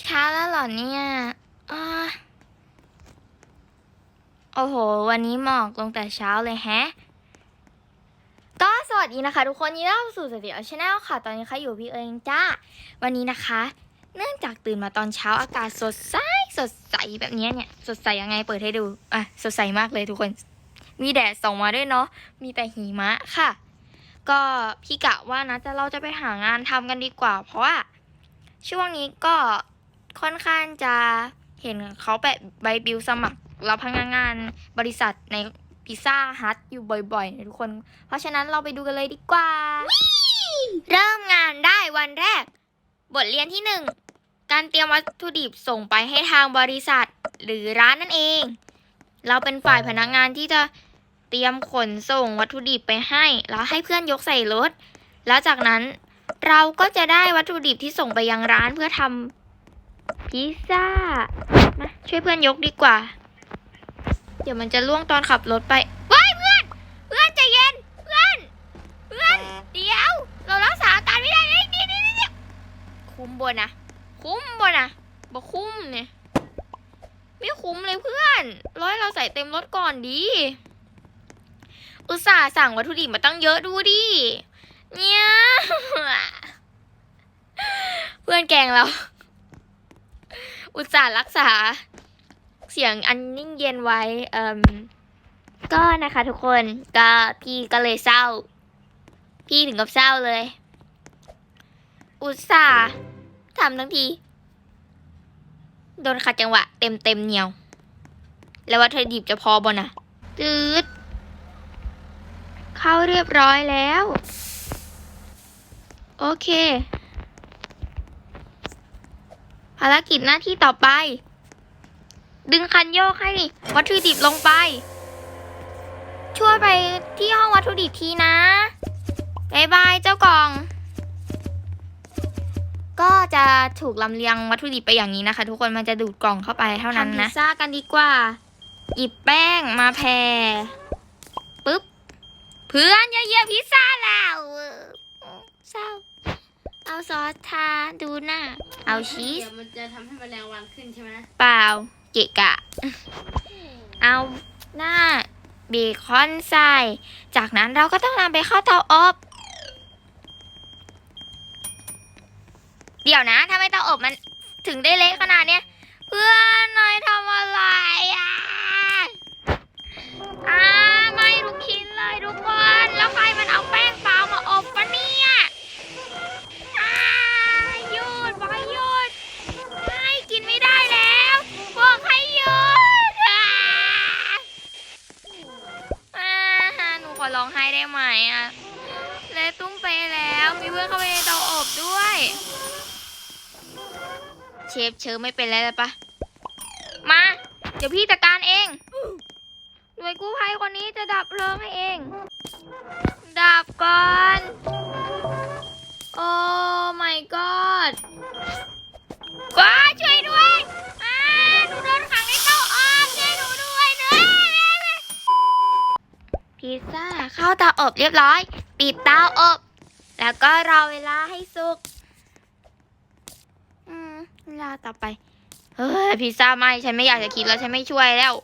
เช้าแล้วเหรอเนี่ยโอ้โห วันนี้หมอกลงแต่เช้าเลยแฮะ ก็สวัสดีนะคะ ทุกคนยินดีต้อนรับสู่สตูดิโอชาแนลค่ะ ตอนนี้ค่ะอยู่พี่เอิงจ้า วันนี้นะคะ เนื่องจากตื่นมาตอนเช้าอากาศสดใสสดใสแบบนี้เนี่ย สดใสยังไงเปิดให้ดู อะ สดใสมากเลยทุกคน มีแดดส่องมาด้วยเนาะ มีแต่หิมะค่ะ ก็พี่กะว่านะจะเราจะไปหางานทำกันดีกว่า เพราะว่าช่วงนี้ก็ค่อนข้างจะเห็นเขาแปะใบบิวสมัครรับพนักงานบริษัทในพิซซ่าฮัทอยู่บ่อยๆนะทุกคน เพราะฉะนั้นเราไปดูกันเลยดีกว่า เริ่มงานได้วันแรก บทเรียนที่หนึ่งการเตรียมวัตถุดิบส่งไปให้ทางบริษัทหรือร้านนั่นเอง เราเป็นฝ่ายพนักงานที่จะ เตรียมขนส่งวัตถุดิบไปให้ แล้วให้เพื่อนยกใส่รถ แล้วจากนั้นเราก็จะได้วัตถุดิบที่ส่งไปยังร้านเพื่อทำพิซซ่า มาช่วยเพื่อนยกดีกว่า เดี๋ยวมันจะล่วงตอนขับรถไปว้ายเพื่อน เพื่อนใจเย็น เพื่อน เพื่อน เดี๋ยว เรารักษาอาการไม่ได้เลยนี่นี่นี่คุ้มบนนะ คุ้มบนนะบอกคุ้มเนี่ย ไม่คุ้มเลยเพื่อน ร้อยเราใส่เต็มรถก่อนดี อุตส่าห์สั่งวัตถุดิบมาตั้งเยอะดูดิ เนี่ย เพื่อนแกงเรา อุตส่าห์รักษา เสียงอันนิ่งเย็นไว้ เอ่มก็นะคะทุกคนก็พี่ก็เลยเศร้า พี่ถึงกับเศร้าเลย อุตส่าห์ทำทั้งที โดนขัดจังหวะ เต็มเต็มเหนียว แล้ววัตถุดิบจะพอบนอะตืด เข้าเรียบร้อยแล้ว โอเค ภารกิจหน้าที่ต่อไป ดึงคันโยกให้วัตถุดิบลงไป ช่วยไปที่ห้องวัตถุดิบทีนะบายบายเจ้ากล่อง ก็จะถูกลำเลียงวัตถุดิบไปอย่างนี้นะคะ ทุกคนมันจะดูดกล่องเข้าไปเท่านั้นนะทำพิซซ่ากันดีกว่า หยิบแป้งมาแผ่ปึ๊บ เพื่อนอย่าเหยียบพิซซ่าแล้วเศร้า เอาซอสทาดูหน้า เอาชีส เดี๋ยวมันจะทำให้แมลงวันขึ้นใช่ไหมเปล่า เกะกะ เอาหน้าเบคอนใส่ จากนั้นเราก็ต้องนำไปเข้าเตาอบ เดี๋ยวนะทำไมเตาอบมันถึงได้เละขนาดเนี้ย เพื่อนนายทำอะไรอะ อ่าไม่ทุกชิ้น เลยทุกคน แล้วใครมันเอาแป้งเปล่ามาอบปะเนี่ยอ่าหยุดบอกให้หยุดไม่กินไม่ได้แล้วบอกให้หยุดอ่าอ่าหนูขอร้องไห้ได้ไหมอะเละตุ้มไปแล้ว มีเพื่อนเข้าไปในเตาอบด้วย เชฟเชิญไม่เป็นแล้วเลยปะมา เดี๋ยวพี่จัดการเอง หน่วยกู้ภัยคนนี้จะดับเพลิงให้เอง ดับก่อน โอ้ my god ว้าช่วยด้วยอาหนูโดนขังในเตาอบช่วยหนูด้วยเนื้อพิซซ่าเข้าเตาอบเรียบร้อย ปิดเตาอบ แล้วก็รอเวลาให้สุก อืมเวลาต่อไป เฮ้ยพิซซ่าไหมฉันไม่อยากจะคิดแล้ว ฉันไม่ช่วยแล้ว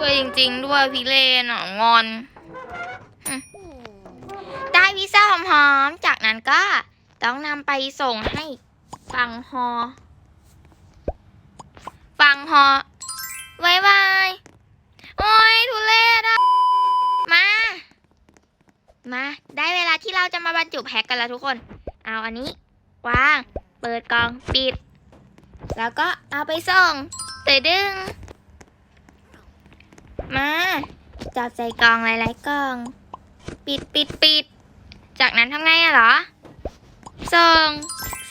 ช่วยจริง ๆ ด้วยพี่เลนอะงอน ได้พิซซ่าหอมๆ จากนั้นก็ต้องนำไปส่งให้ฝั่งฮอฝั่งฮอบายบายโอ้ยทุเรศอะมา มา ได้เวลาที่เราจะมาบรรจุแพ็คกันแล้วทุกคน เอาอันนี้วาง เปิดกล่องปิด แล้วก็เอาไปส่งเตยดึง มาจับใส่กล่องหลายๆกล่อง ปิดปิดปิด จากนั้นทำไงอะเหรอ ส่ง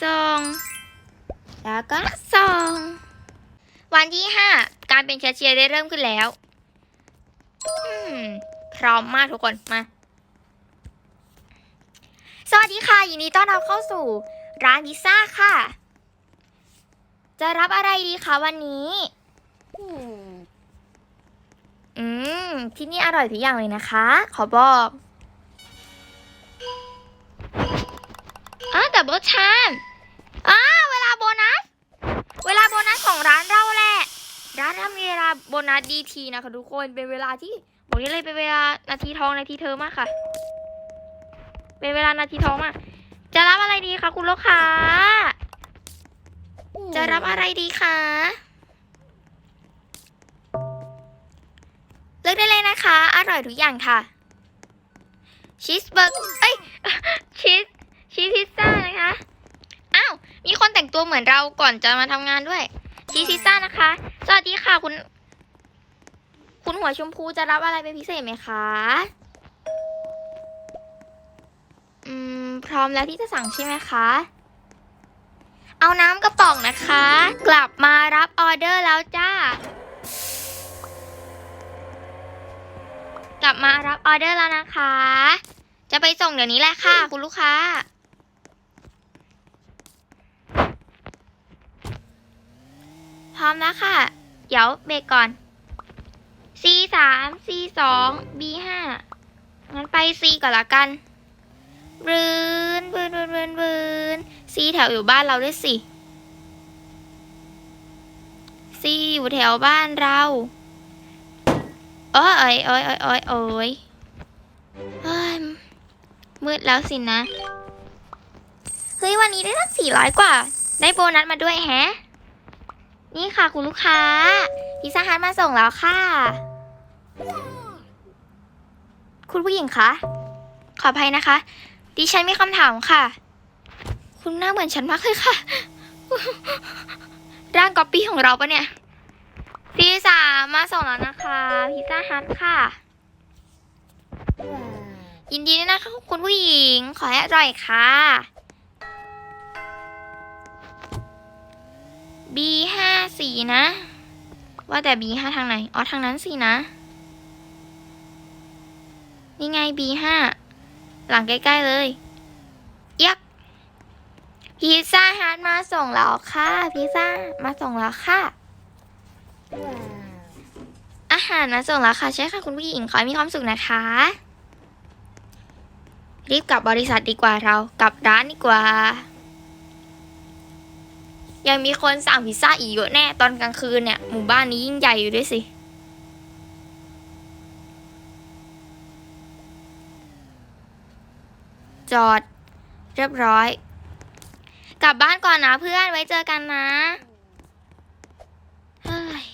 ส่ง แล้วก็ส่ง วันที่ห้าการเป็นแคชเชียร์ได้เริ่มขึ้นแล้วอืมพร้อมมากทุกคนมา สวัสดีค่ะยินดีต้อนรับเข้าสู่ ร้านพิซซ่าค่ะ จะรับอะไรดีคะวันนี้อืม ที่นี่อร่อยทุกอย่างเลยนะคะ ขอบอกดับเบิลชามอ่าเวลาโบนัส เวลาโบนัสของร้านเราแหละ ร้านเรามีเวลาโบนัสดีทีนะคะทุกคน เป็นเวลาที่บอกได้เลยเป็นเวลานาทีทองนาทีเธอมากค่ะ เป็นเวลานาทีทองมาก จะรับอะไรดีคะคุณลูกค้า จะรับอะไรดีคะ ลือกได้เลยนะคะ อร่อยทุกอย่างค่ะ ชีสเบอร์เอ้ย ชีส ชีสพิซซ่านะคะ อ้าว มีคนแต่งตัวเหมือนเราก่อนจะมาทำงานด้วย ชีสพิซซ่านะคะ สวัสดีค่ะคุณ คุณหัวชมพูจะรับอะไรเป็นพิเศษไหมคะ อืม พร้อมแล้วที่จะสั่งใช่ไหมคะเอาน้ำกระป๋องนะคะ กลับมารับออเดอร์แล้วจ้า ลับมารับออเดอร์แล้วนะคะ จะไปส่งเดี๋ยวนี้แหละค่ะ คุณลูกค้า พร้อมแล้วค่ะ เดี๋ยวเบรกก่อน C สาม C สอง B ห้างั้นไป C ก่อนละกันบืนบืนบืนบืนบืน C แถวอยู่บ้านเราด้วยสิ C อยู่แถวบ้านเรา โอ้ยโอ้ยโอ้ยโอ้ยโอ้ยมืดแล้วสินะ เฮ้ย วันนี้ได้ตั้งสี่ร้อยกว่า ได้โบนัสมาด้วยแฮะ นี่ค่ะคุณลูกค้า พิซซ่าฮัทมาส่งแล้วค่ะ คุณผู้หญิงคะ ขออภัยนะคะ ดิฉันมีคำถามค่ะ คุณหน้าเหมือนฉันมากเลยค่ะ ร่างก๊อปปี้ของเราปะเนี่ย พิซซ่ามาส่งแล้วนะคะพิซซ่าฮัทค่ะ ยินดีด้วยนะคะคุณผู้หญิง ขอให้อร่อยค่ะ B ห้าสี่นะ ว่าแต่ B ห้าทางไหน อ๋อ ทางนั้นสินะ นี่ไง B ห้าหลังใกล้ ๆ เลยยักพิซซ่าฮัทมาส่งแล้วค่ะ พิซซ่ามาส่งแล้วค่ะ อาหารมาส่งแล้วค่ะใช่ค่ะคุณผู้หญิงขอให้มีความสุขนะคะ รีบกลับบริษัทดีกว่าเรากลับร้านดีกว่า ยังมีคนสั่งพิซซ่าอีกเยอะแน่ตอนกลางคืนเนี่ยหมู่บ้านนี้ยิ่งใหญ่อยู่ด้วยสิจอด เรียบร้อย กลับบ้านก่อนนะเพื่อนไว้เจอกันนะเฮ้ย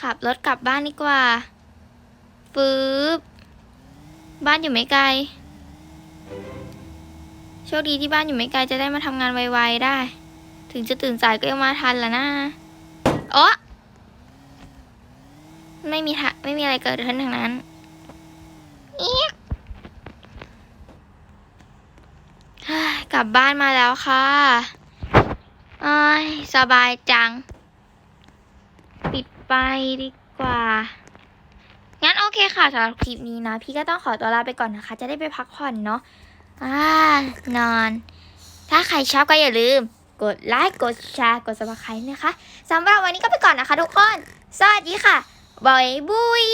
ขับรถกลับบ้านดีกว่าฟืบบ้านอยู่ไม่ไกล โชคดีที่บ้านอยู่ไม่ไกลจะได้มาทำงานไวๆได้ ถึงจะตื่นสายก็ยังมาทันละนะโอ๊ะไม่มีทะไม่มีอะไรเกิดขึ้นทางนั้นเอี๊ยกเฮ้ยกลับบ้านมาแล้วค่ะอ้ยสบายจัง ไปดีกว่า งั้นโอเคค่ะสำหรับคลิปนี้นะ พี่ก็ต้องขอตัวลาไปก่อนนะคะ จะได้ไปพักผ่อนเนาะอ่านอน ถ้าใครชอบก็อย่าลืม กดไลค์กดแชร์กด subscribe นะคะสำหรับวันนี้ก็ไปก่อนนะคะทุกคน สวัสดีค่ะบายบุย